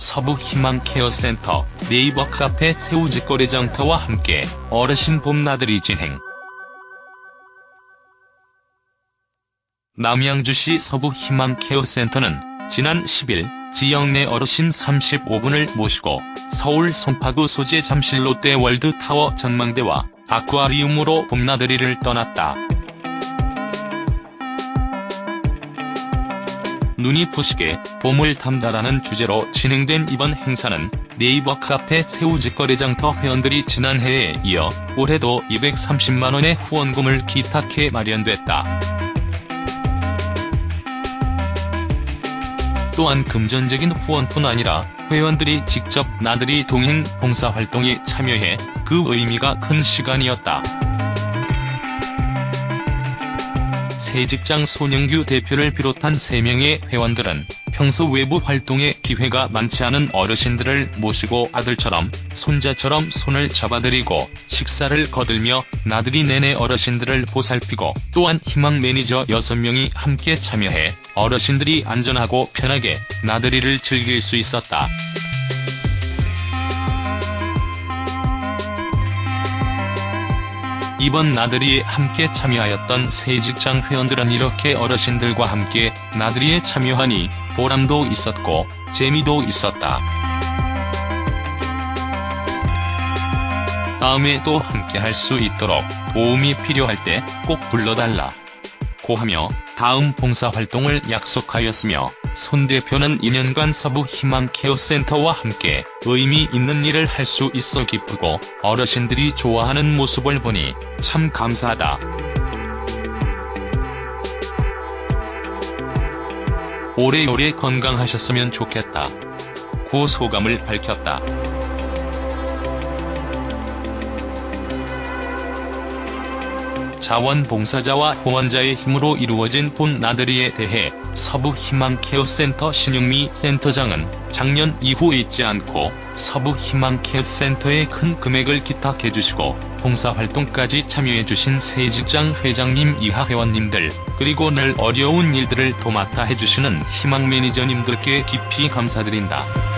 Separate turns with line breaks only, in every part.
서부희망케어센터, 네이버 카페 새우직거래장터와 함께 어르신 봄나들이 진행. 남양주시 서부희망케어센터는 지난 10일 지역 내 어르신 35분을 모시고 서울 송파구 소재 잠실 롯데 월드타워 전망대와 아쿠아리움으로 봄나들이를 떠났다. 눈이 부시게 봄을 탐다라는 주제로 진행된 이번 행사는 네이버 카페 새우직거래장터 회원들이 지난해에 이어 올해도 230만원의 후원금을 기탁해 마련됐다. 또한 금전적인 후원뿐 아니라 회원들이 직접 나들이 동행 봉사활동에 참여해 그 의미가 큰 시간이었다. 새직장 손영규 대표를 비롯한 3명의 회원들은 평소 외부 활동에 기회가 많지 않은 어르신들을 모시고 아들처럼 손자처럼 손을 잡아드리고 식사를 거들며 나들이 내내 어르신들을 보살피고 또한 희망 매니저 6명이 함께 참여해 어르신들이 안전하고 편하게 나들이를 즐길 수 있었다. 이번 나들이에 함께 참여하였던 새 직장 회원들은 이렇게 어르신들과 함께 나들이에 참여하니 보람도 있었고 재미도 있었다. 다음에 또 함께 할 수 있도록 도움이 필요할 때 꼭 불러달라. 고하며 다음 봉사활동을 약속하였으며 손 대표는 2년간 서부 희망 케어센터와 함께 의미 있는 일을 할 수 있어 기쁘고 어르신들이 좋아하는 모습을 보니 참 감사하다. 오래오래 건강하셨으면 좋겠다. 고 소감을 밝혔다. 자원봉사자와 후원자의 힘으로 이루어진 본 나들이에 대해 서부희망케어센터 신영미 센터장은 작년 이후 잊지 않고 서부희망케어센터에 큰 금액을 기탁해 주시고 봉사활동까지 참여해 주신 새직장 회장님 이하 회원님들 그리고 늘 어려운 일들을 도맡아 해주시는 희망 매니저님들께 깊이 감사드린다.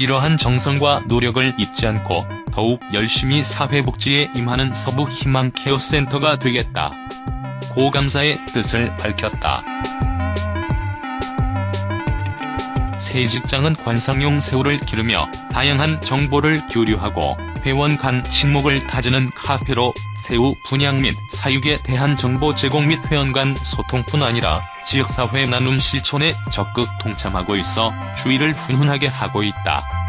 이러한 정성과 노력을 잊지 않고 더욱 열심히 사회복지에 임하는 서부희망 케어센터가 되겠다. 고감사의 뜻을 밝혔다. 새 직장은 관상용 새우를 기르며 다양한 정보를 교류하고 회원 간 친목을 다지는 카페로 새우 분양 및 사육에 대한 정보 제공 및 회원 간 소통뿐 아니라 지역사회 나눔 실천에 적극 동참하고 있어 주의를 훈훈하게 하고 있다.